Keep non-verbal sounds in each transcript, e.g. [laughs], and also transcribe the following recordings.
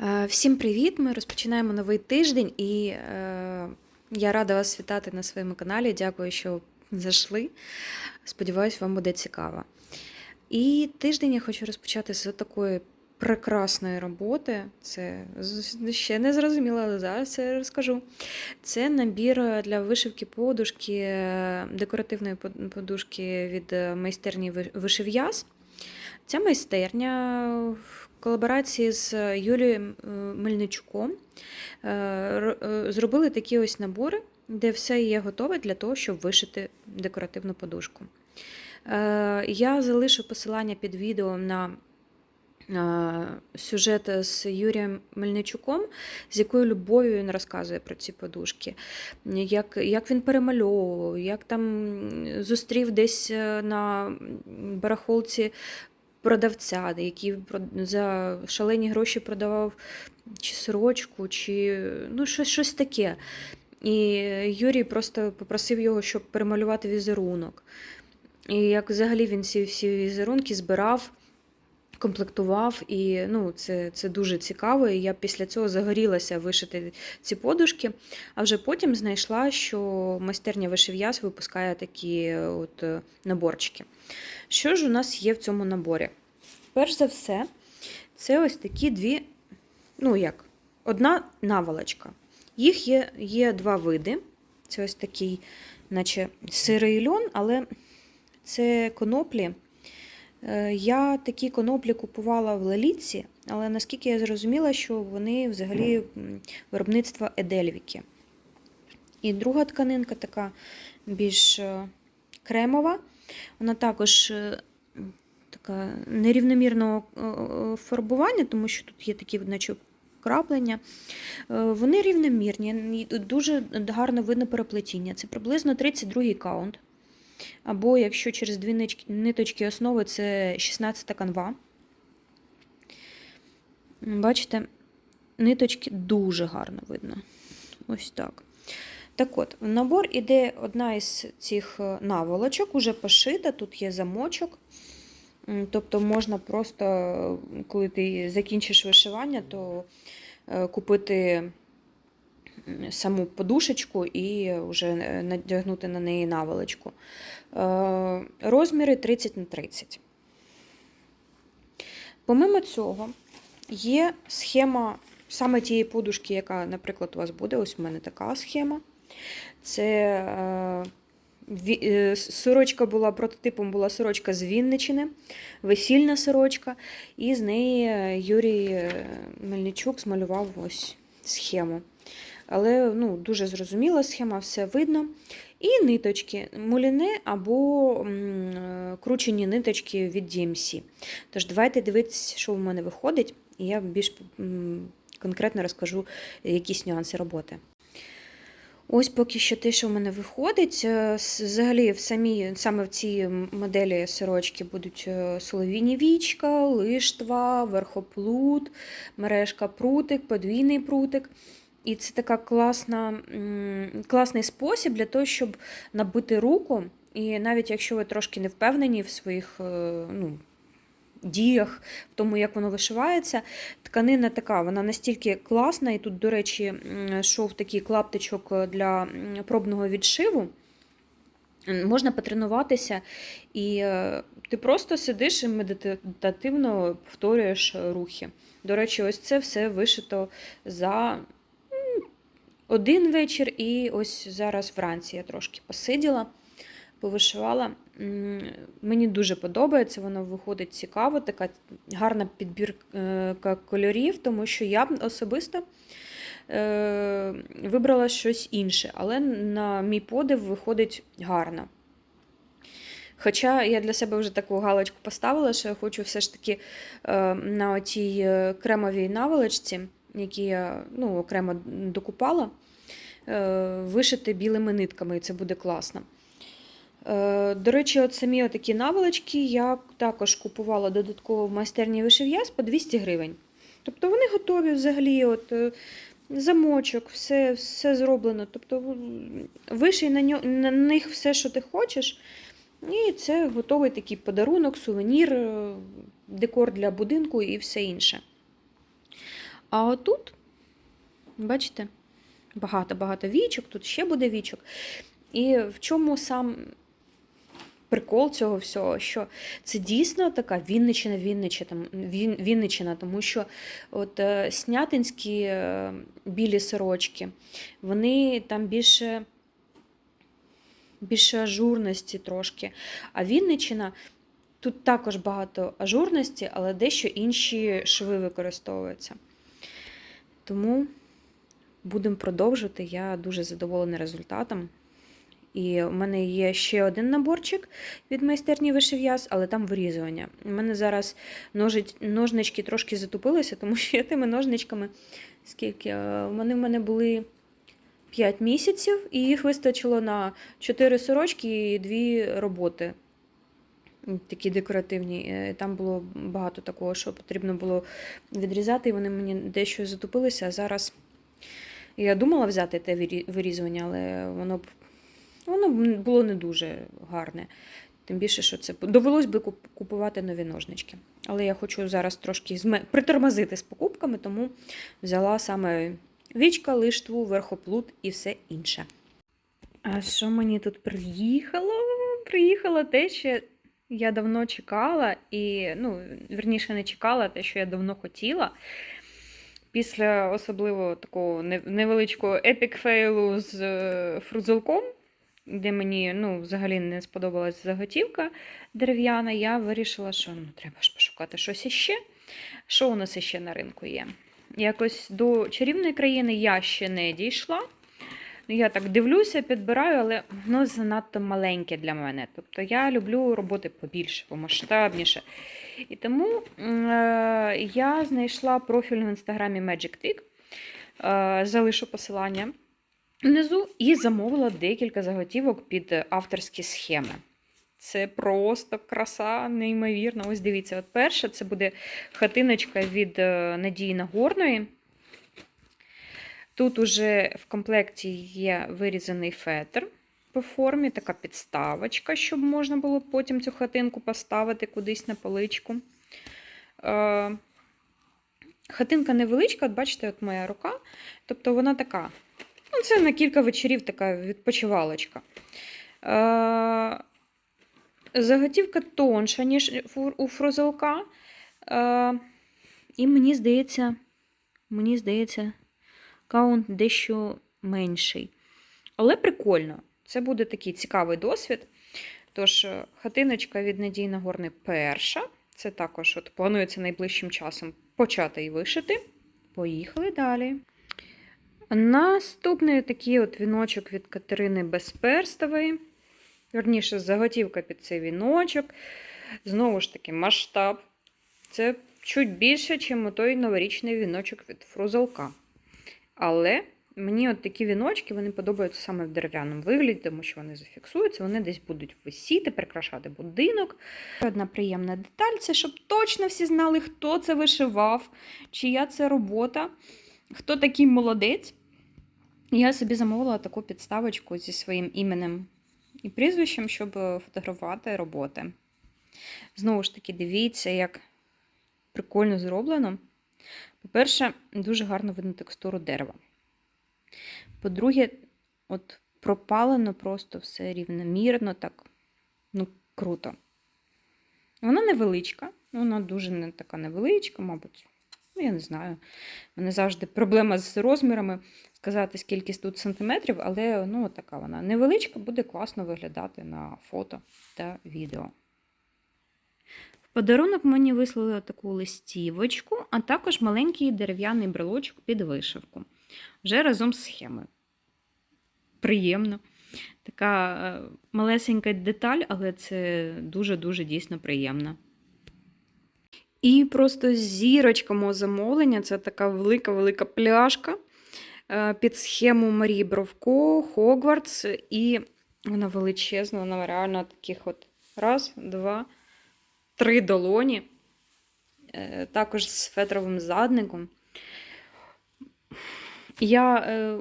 Е, Всім привіт! Ми розпочинаємо новий тиждень, і е, я рада вас вітати на своєму каналі. Дякую, що зайшли. Сподіваюсь, вам буде цікаво. І тиждень я хочу розпочати з такої прекрасної роботи. Це ще не зрозуміло, але зараз це розкажу. Це набір для вишивки подушки, декоративної подушки від майстерні вишив'яз. Ця майстерня колаборації з е, Мельничуком е, ро- е, зробили такі ось набори, де все є готове для того, щоб вишити декоративну подушку. Я залишу посилання під відео на сюжет з Юрієм Мельничуком, з якою любов'ю він розказує про ці подушки, як, як він перемальовував, як там зустрів десь на барахолці продавця, який за шалені гроші продавав чи сорочку, чи ну, щось, щось таке. І Юрій просто попросив його, щоб перемалювати візерунок. І як взагалі він ці всі візерунки збирав, комплектував, і ну, це, це дуже цікаво. І я після цього загорілася вишити ці подушки, а вже потім знайшла, що майстерня вишив'яз випускає такі от наборчики. Що ж у нас є в цьому наборі? Перш за все, це ось такі дві, ну як, одна наволочка. Їх є, є два види. Це ось такий, наче сирий льон, але це коноплі. Е, Я такі коноплі купувала в Леліці, але наскільки я зрозуміла, що вони взагалі виробництва Едельвіки. І друга тканинка така більш е, кремова. Вона також е, така нерівномірного фарбування, тому що тут є такі, наче краплення. Вони рівномірні, дуже гарно видно переплетіння. Це приблизно 32-й каунт. Або якщо через дві ниточки основи, це 16 канва. Бачите, ниточки дуже гарно видно. Ось так. Так от, в набор іде одна із цих е, наволочок, уже пошита, тут є замочок. Тобто можна просто, е, коли ти закінчиш вишивання, то е, купити саму подушечку і вже е, надягнути на неї наволочку. Е, Розміри 30 на 30. Помимо цього, є схема саме тієї подушки, яка, наприклад, у вас буде. Ось у мене така схема. Це е, сорочка була прототипом була сорочка з Вінничини, весільна сорочка, і з неї Юрій Мельничук змалював ось схему. Але ну, дуже зрозуміла схема, все видно. І ниточки, муліне або е, кручені ниточки від DMC. Тож давайте дивитися, що в мене виходить, і я більш конкретно розкажу якісь нюанси роботи. Ось поки що те, що в мене виходить. Е, Взагалі, в самій, саме в цій моделі сорочки будуть е, солов'їні вічка, лиштва, верхоплут, мережка прутик, подвійний прутик. І це така класна, класний спосіб для того, щоб набити руку. І навіть якщо ви трошки не впевнені в своїх е, ну, діях, в тому, як воно вишивається, тканина така, вона настільки класна, і тут, до речі, м, шов такий клаптичок для пробного відшиву. Можна потренуватися, і е, ти просто сидиш і медитативно повторюєш рухи. До речі, ось це все вишито за один вечір, і ось зараз вранці я трошки посиділа, повишивала. Мені дуже подобається, воно виходить цікаво, така гарна підбірка кольорів, тому що я особисто е, вибрала щось інше, але на мій подив виходить гарно. Хоча я для себе вже таку галочку поставила, що я хочу все ж таки е, на тій е, кремовій наволочці, які я ну, окремо докупала, е, вишити білими нитками, і це буде класно. Е, До речі, от самі такі наволочки я також купувала додатково в майстерні вишив'яз по 200 гривень. Тобто вони готові взагалі, от, е, замочок, все, все зроблено. Тобто виший на, ньо- на них все, що ти хочеш. І це готовий такий подарунок, сувенір, декор для будинку і все інше. А отут, бачите, багато-багато вічок, тут ще буде вічок. І в чому сам прикол цього всього, що це дійсно така Вінничина, Вінничина, Вінничина тому що от е, снятинські е, білі сорочки, вони там більше, більше ажурності трошки. А Вінничина тут також багато ажурності, але дещо інші шви використовуються. Тому будемо продовжувати. Я дуже задоволена результатом. І у мене є ще один наборчик від майстерні вишив'яз, але там вирізування. У мене зараз ножить, ножнички трошки затупилися, тому що я тими ножничками, скільки е, вони в мене були 5 місяців, і їх вистачило на 4 сорочки і 2 роботи. Такі декоративні. Е, Там було багато такого, що потрібно було відрізати, і вони мені дещо затупилися. А зараз я думала взяти те вирі- вирізування, але воно б Воно було не дуже гарне. Тим більше, що це довелось би купувати нові ножнички. Але я хочу зараз трошки притормозити з покупками, тому взяла саме вічка, лиштву, верхоплут і все інше. А що мені тут приїхало? Приїхало те, що я давно чекала, і, ну, верніше, не чекала, те, що я давно хотіла. Після особливо такого невеличкого епік фейлу з е, фрузелком, де мені ну, взагалі не сподобалась заготівка дерев'яна, я вирішила, що ну, треба ж пошукати щось іще. Що у нас іще на ринку є? Якось до чарівної країни я ще не дійшла. Ну, Я так дивлюся, підбираю, але воно занадто маленьке для мене. Тобто я люблю роботи побільше, помасштабніше. І тому е, я знайшла профіль в інстаграмі Magic Twig, е, залишу посилання внизу і замовила декілька заготівок під авторські схеми. Це просто краса, неймовірна. Ось дивіться, от перша це буде хатиночка від е, Надії Нагорної. Тут уже в комплекті є вирізаний фетр по формі, така підставочка, щоб можна було потім цю хатинку поставити кудись на поличку. Е, Хатинка невеличка, от бачите, от моя рука. Тобто вона така. Ну, це на кілька вечорів така відпочивалочка. Е, Заготівка тонша, ніж у фрузелка. Е, і мені здається, мені здається, каунт дещо менший. Але прикольно. Це буде такий цікавий досвід. Тож, е, хатиночка від Надії Нагорни перша. Це також от планується найближчим часом почати і вишити. Поїхали далі. Наступний такий от віночок від Катерини Безперстової. Верніше, заготівка під цей віночок. Знову ж таки, масштаб. Це чуть більше, ніж той новорічний віночок від фрузелка. Але мені от такі віночки вони подобаються саме в дерев'яному вигляді, тому що вони зафіксуються, вони десь будуть висіти, прикрашати будинок. Одна приємна деталь це щоб точно всі знали, хто це вишивав, чия це робота, хто такий молодець. Я собі замовила таку підставочку зі своїм іменем і прізвищем, щоб фотографувати роботи. Знову ж таки, дивіться, як прикольно зроблено. По-перше, дуже гарно видно текстуру дерева. По-друге, от пропалено просто все рівномірно, так, ну, круто. Вона невеличка, вона дуже не така невеличка, мабуть. Ну, я не знаю. У мене завжди проблема з розмірами сказати, скільки тут сантиметрів, але ну, така вона невеличка, буде класно виглядати на фото та відео. Подарунок мені вислали таку листівочку, а також маленький дерев'яний брелочок під вишивку. Вже разом з схемою. Приємно. Така е, малесенька деталь, але це дуже-дуже дійсно приємно. І просто зірочка мого замовлення це така велика-велика пляшка е, під схему Марії Бровко, Хогвартс. І вона величезна, вона реально таких от раз, два, три долоні. Е, Також з фетровим задником. Я е,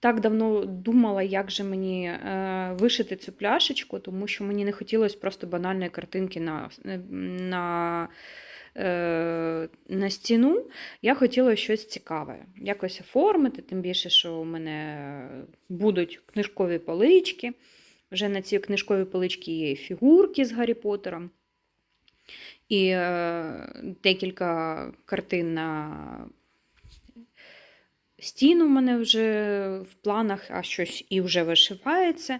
так давно думала, як же мені е, вишити цю пляшечку, тому що мені не хотілося просто банальної картинки на, на на стіну, я хотіла щось цікаве. Якось оформити, тим більше, що у мене будуть книжкові полички. Вже на цій книжковій поличці є фігурки з Гаррі Поттером. І е, декілька картин на стіну в мене вже в планах, а щось і вже вишивається.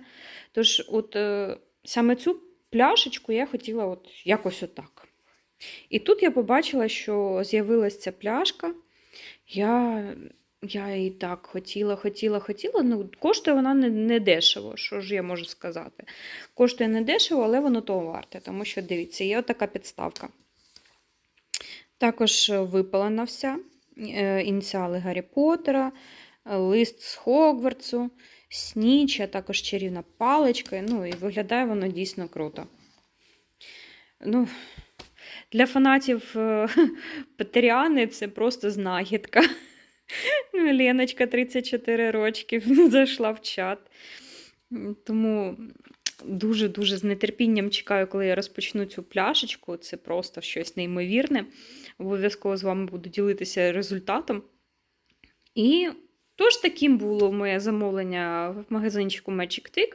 Тож, от е, саме цю пляшечку я хотіла от якось отак. І тут я побачила, що з'явилася ця пляшка. Я, я її так хотіла, хотіла, хотіла. Ну, коштує вона не, не дешево, що ж я можу сказати. Коштує не дешево, але воно того варте, тому що дивіться, є отака підставка. Також випалена вся. Е, Ініціали Гаррі Поттера, лист з Хогвартсу, Сніч, а також чарівна паличка. Ну, і виглядає воно дійсно круто. Ну, для фанатів е, [laughs] Петеріани це просто знахідка. [laughs] Леночка 34 рочки [laughs] зайшла в чат. Тому дуже-дуже з нетерпінням чекаю, коли я розпочну цю пляшечку. Це просто щось неймовірне. Обов'язково з вами буду ділитися результатом. І тож таким було моє замовлення в магазинчику Magic Tick.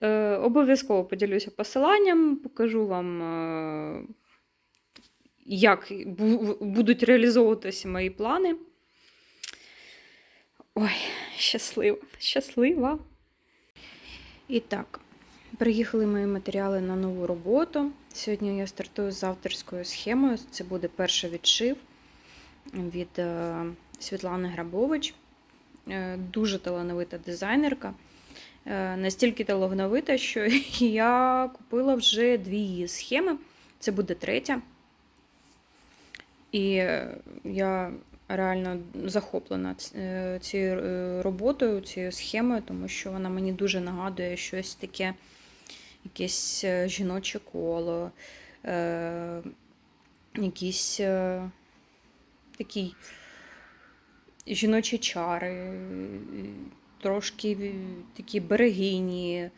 Е, обов'язково поділюся посиланням, покажу вам, е, як бу- будуть реалізовуватися мої плани. Ой, щаслива, щаслива. І так, приїхали мої матеріали на нову роботу. Сьогодні я стартую з авторською схемою. Це буде перший відшив від е, Світлани Грабович. Е, Дуже талановита дизайнерка. Е, Настільки талановита, що [laughs] я купила вже дві її схеми. Це буде третя. І я реально захоплена е, цією е, роботою, цією схемою, тому що вона мені дуже нагадує щось таке, якесь е, жіноче коло, е, якісь е, такі жіночі чари, трошки такі берегині.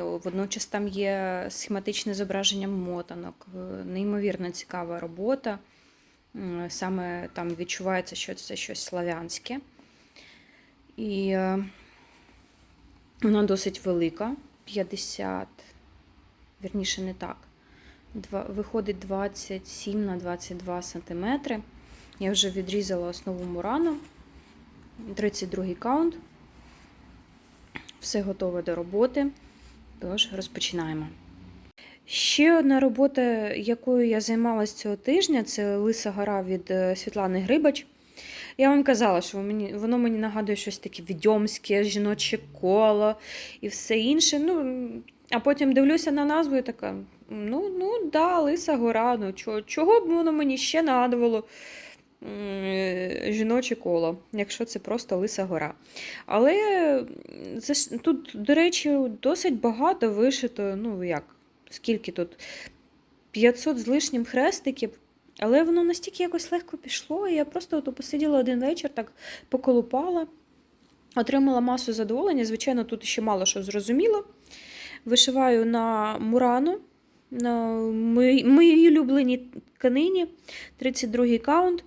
Водночас там є схематичне зображення мотанок, неймовірно цікава робота. Саме там відчувається, що це щось славянське. І е, вона досить велика, 50, вірніше, не так. Виходить 27 на 22 сантиметри. Я вже відрізала основу мурану, 32 каунт. Все готове до роботи. Тож розпочинаємо. Ще одна робота, якою я займалася цього тижня, це Лиса гора від е, Світлани Грибач. Я вам казала, що воно мені нагадує щось таке відьомське, жіноче коло і все інше. Ну, а потім дивлюся на назву і така: ну, ну да, Лиса гора, ну чого, чого б воно мені ще нагадувало жіноче коло, якщо це просто Лиса гора. Але це тут, до речі, досить багато вишито, ну як, скільки тут? 500 з лишнім хрестиків. Але воно настільки якось легко пішло, і я просто от посиділа один вечір, так поколупала, отримала масу задоволення. Звичайно, тут ще мало що зрозуміло. Вишиваю на мурану, на моїй улюбленій тканині, 32-й каунт.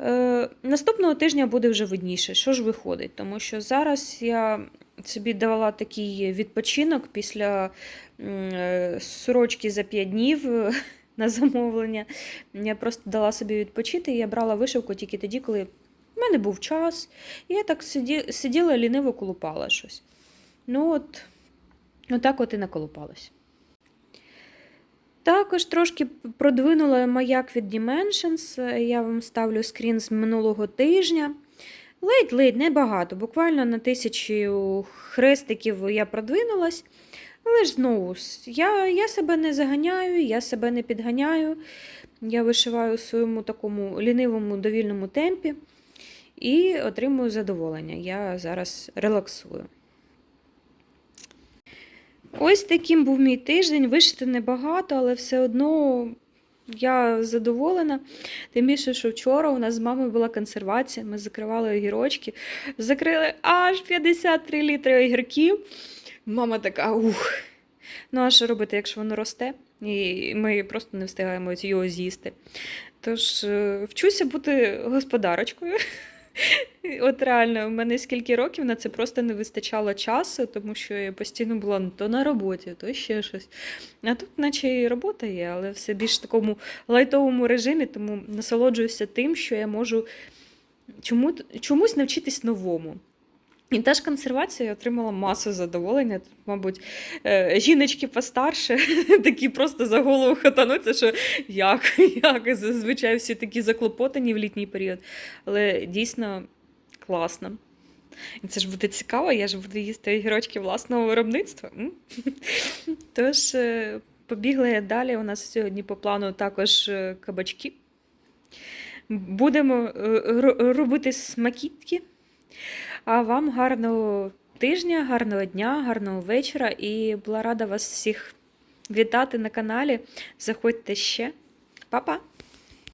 Е, наступного тижня буде вже видніше, що ж виходить, тому що зараз я собі давала такий відпочинок після е, сорочки за 5 днів [laughs] на замовлення. Я просто дала собі відпочити, і я брала вишивку тільки тоді, коли в мене був час. І я так сиділа ліниво колупала щось. Ну от, отак от і наколупалась. Також трошки продвинула маяк від Dimensions. Я вам ставлю скрін з минулого тижня. Ледь-ледь, небагато. Буквально на тисячу хрестиків я продвинулась. Але ж знову, я, я себе не заганяю, я себе не підганяю. Я вишиваю у своєму такому лінивому довільному темпі і отримую задоволення. Я зараз релаксую. Ось таким був мій тиждень. Вишити небагато, але все одно я задоволена. Тим більше, що вчора у нас з мамою була консервація, ми закривали огірочки, закрили аж 53 літри огірків. Мама така, ух. Ну, а що робити, якщо воно росте? і ми просто не встигаємо його з'їсти. Тож е, вчуся бути господарочкою. От реально, в мене скільки років на це просто не вистачало часу, тому що я постійно була ну, то на роботі, то ще щось. А тут, наче і робота є, але все більш в такому лайтовому режимі, тому насолоджуюся тим, що я можу чому, чомусь навчитись новому. І теж консервація я отримала масу задоволення. Тут, мабуть, е, жіночки постарше [laughs] такі просто за голову хатануться, що як, [laughs] як зазвичай всі такі заклопотані в літній період. Але дійсно класно. І це ж буде цікаво, я ж буду їсти огірочки власного виробництва. [laughs] Тож, е, побігла я далі. У нас сьогодні по плану також е, кабачки. Будемо робити смакітки. А вам гарного тижня, гарного дня, гарного вечора. І була рада вас всіх вітати на каналі. Заходьте ще. Па-па!